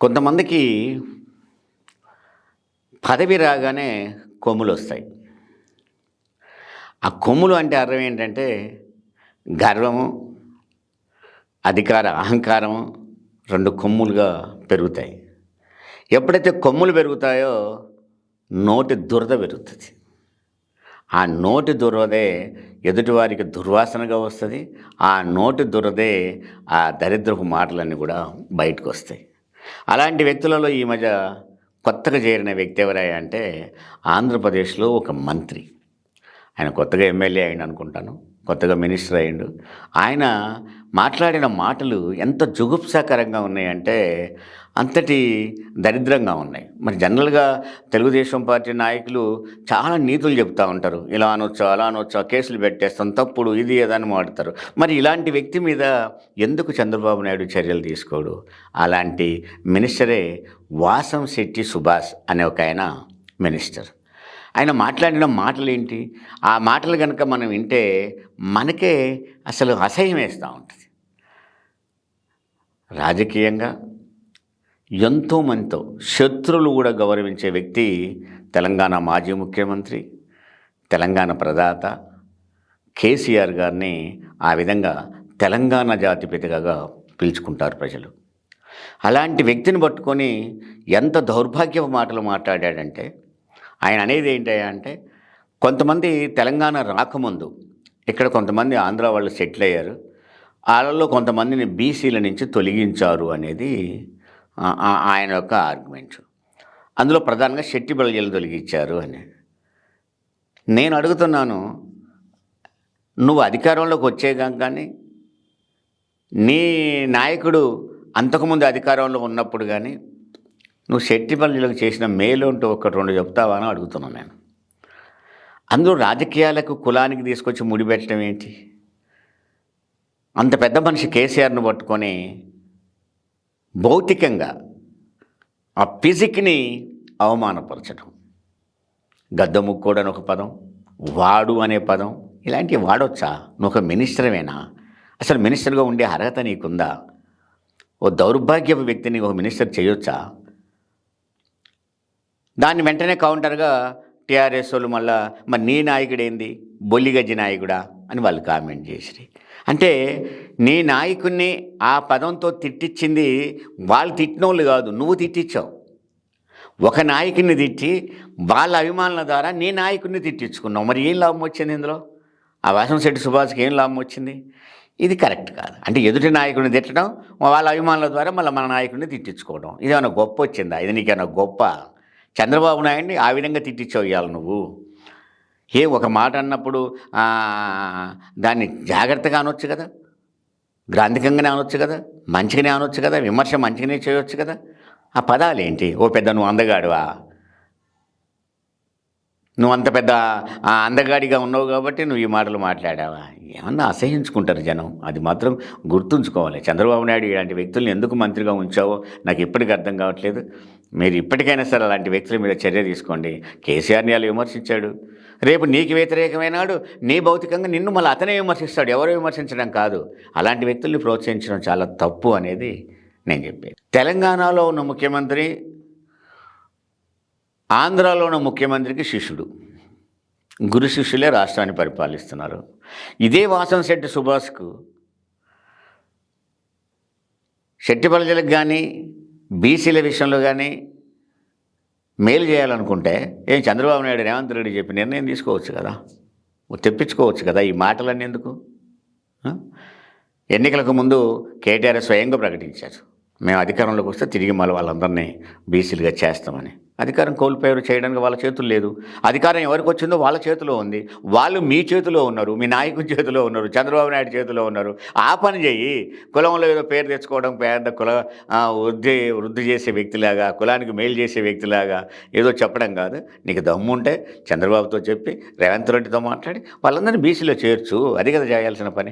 కొంతమందికి పదవి రాగానే కొమ్ములు వస్తాయి. ఆ కొమ్ములు అంటే అర్థం ఏంటంటే గర్వము అధికార అహంకారము రెండు కొమ్ములుగా పెరుగుతాయి. ఎప్పుడైతే కొమ్ములు పెరుగుతాయో నోటి దురద పెరుగుతుంది. ఆ నోటి దురదే ఎదుటివారికి దుర్వాసనగా వస్తుంది. ఆ నోటి దురదే ఆ దరిద్రపు మాటలన్నీ కూడా బయటకు వస్తాయి. అలాంటి వ్యక్తులలో ఈ మధ్య కొత్తగా చేరిన వ్యక్తి ఎవరయ్యా అంటే ఆంధ్రప్రదేశ్లో ఒక మంత్రి. ఆయన కొత్తగా ఎమ్మెల్యే అయిండు అనుకుంటాను కొత్తగా మినిస్టర్ అయ్యిండు ఆయన మాట్లాడిన మాటలు ఎంత జుగుప్సాకరంగా ఉన్నాయంటే అంతటి దరిద్రంగా ఉన్నాయి. మరి జనరల్గా తెలుగుదేశం పార్టీ నాయకులు చాలా నీతులు చెప్తూ ఉంటారు. ఇలా అనొచ్చా అలా అనొచ్చా కేసులు పెట్టేస్తాం తప్పుడు ఇది ఏదని మాడతారు మరి ఇలాంటి వ్యక్తి మీద ఎందుకు చంద్రబాబు నాయుడు చర్యలు తీసుకోడు? అలాంటి మినిస్టరే వాసం శెట్టి సుభాష్ అనే ఒక ఆయన మినిస్టర్. ఆయన మాట్లాడిన మాటలు ఏంటి ఆ మాటలు కనుక మనం వింటే మనకే అసలు అసహ్యం వేస్తూ ఉంటుంది. రాజకీయంగా ఎంతోమందితో శత్రువులు కూడా గౌరవించే వ్యక్తి తెలంగాణ మాజీ ముఖ్యమంత్రి తెలంగాణ ప్రదాత కేసీఆర్ గారిని ఆ విధంగా తెలంగాణ జాతిపితగా పిలుచుకుంటారు ప్రజలు. అలాంటి వ్యక్తిని పట్టుకొని ఎంత దౌర్భాగ్యపు మాటలు మాట్లాడాడంటే ఆయన అనేది ఏంటంటే కొంతమంది తెలంగాణ రాకముందు ఇక్కడ కొంతమంది ఆంధ్ర వాళ్ళు సెటిల్ అయ్యారు. వాళ్ళలో కొంతమందిని బీసీల నుంచి తొలగించారు అనేది ఆయన యొక్క ఆర్గ్యుమెంట్ అందులో ప్రధానంగా శెట్టి బలజలు తొలగించారు అని. నేను అడుగుతున్నాను నువ్వు అధికారంలోకి వచ్చేగా కానీ నీ నాయకుడు అంతకుముందు అధికారంలో ఉన్నప్పుడు కానీ నువ్వు శెట్టిపల్లిలకు చేసిన మేలు అంటూ ఒకటి రెండు చెప్తావా అని అడుగుతున్నాను నేను. అందులో రాజకీయాలకు కులానికి తీసుకొచ్చి ముడిపెట్టడం ఏంటి? అంత పెద్ద మనిషి కేసీఆర్ను పట్టుకొని భౌతికంగా ఆ ఫిజిక్ని అవమానపరచడం. గద్దముక్కోడు అని ఒక పదం వాడు అనే పదం ఇలాంటివి వాడొచ్చా? నువ్వు ఒక మినిస్టర్వేనా అసలు మినిస్టర్గా ఉండే అర్హత నీకుందా? ఓ దౌర్భాగ్యపు వ్యక్తిని ఒక మినిస్టర్ చేయొచ్చా? దాన్ని వెంటనే కౌంటర్గా టీఆర్ఎస్ వాళ్ళు మళ్ళా మరి నీ నాయకుడు ఏంది బొల్లిగజ్జి నాయకుడా? అని వాళ్ళు కామెంట్ చేసిరి. అంటే నీ నాయకుడిని ఆ పదంతో తిట్టించింది వాళ్ళు తిట్టినోళ్ళు కాదు నువ్వు తిట్టించావు ఒక నాయకుడిని తిట్టి వాళ్ళ అభిమానుల ద్వారా నీ నాయకుడిని తిట్టించుకున్నావు. మరి ఏం లాభం వచ్చింది ఇందులో? ఆ వాసంశెట్టి సుభాష్కి ఏం లాభం వచ్చింది? ఇది కరెక్ట్ కాదు. అంటే ఎదుటి నాయకుడిని తిట్టడం వాళ్ళ అభిమానుల ద్వారా మళ్ళీ మన నాయకుడిని తిట్టించుకోవడం. ఇదేమైనా గొప్ప వచ్చిందా? ఇది నీకేమైనా గొప్ప చంద్రబాబు నాయుడిని ఆ విధంగా తిట్టించావు నువ్వు. ఏ ఒక మాట అన్నప్పుడు దాన్ని జాగ్రత్తగా అనొచ్చు కదా. గ్రాంధికంగానే అనొచ్చు కదా. మంచిగానే అనొచ్చు కదా. విమర్శ మంచిగానే చేయొచ్చు కదా. ఆ పదాలు ఏంటి ఓ పెద్ద నువ్వు అందగాడువా? నువ్వు అంత పెద్ద ఆ, అందగాడిగా ఉన్నావు కాబట్టి నువ్వు ఈ మాటలు మాట్లాడావా? ఏమన్నా అసహించుకుంటారు జనం. అది మాత్రం గుర్తుంచుకోవాలి. చంద్రబాబు నాయుడు ఇలాంటి వ్యక్తుల్ని ఎందుకు మంత్రిగా ఉంచావో నాకు ఇప్పటికీ అర్థం కావట్లేదు. మీరు ఇప్పటికైనా సరే అలాంటి వ్యక్తుల మీద చర్య తీసుకోండి. కేసీఆర్ని అలా విమర్శించాడు? రేపు నీకు వ్యతిరేకమైనాడు నీ భౌతికంగా నిన్ను మళ్ళీ అతనే విమర్శిస్తాడు. ఎవరు విమర్శించడం కాదు. అలాంటి వ్యక్తుల్ని ప్రోత్సహించడం చాలా తప్పు అనేది నేను చెప్పేది. తెలంగాణలో ఉన్న ముఖ్యమంత్రి ఆంధ్రాలో ఉన్న ముఖ్యమంత్రికి శిష్యుడు. గురు శిష్యులే రాష్ట్రాన్ని పరిపాలిస్తున్నారు. ఇదే వాసం శెట్టి సుభాష్కు. శెట్టి ప్రజలకు కానీ బీసీల విషయంలో కానీ మేలు చేయాలనుకుంటే ఏం చంద్రబాబు నాయుడు రేవంత్ రెడ్డి చెప్పి నిర్ణయం తీసుకోవచ్చు కదా. తెప్పించుకోవచ్చు కదా ఈ మాటలన్నీ ఎందుకు? ఎన్నికలకు ముందు కేటీఆర్ స్వయంగా ప్రకటించారు. మేము అధికారంలోకి వస్తే తిరిగి మళ్ళీ వాళ్ళందరినీ బీసీలుగా చేస్తామని. అధికారం కోల్పోయారు చేయడానికి వాళ్ళ చేతులు లేదు. అధికారం ఎవరికి వచ్చిందో వాళ్ళ చేతిలో ఉంది. వాళ్ళు మీ చేతిలో ఉన్నారు మీ నాయకుడి చేతిలో ఉన్నారు చంద్రబాబు నాయుడు చేతిలో ఉన్నారు. ఆ పని చేయి. కులంలో ఏదో పేరు తెచ్చుకోవడం పేద కుల వృద్ధి వృద్ధి చేసే వ్యక్తిలాగా కులానికి మేలు చేసే వ్యక్తిలాగా ఏదో చెప్పడం కాదు. నీకు దమ్ము ఉంటే చంద్రబాబుతో చెప్పి రేవంత్ రెడ్డితో మాట్లాడి వాళ్ళందరినీ బీసీలో చేర్చు. అది కదా చేయాల్సిన పని.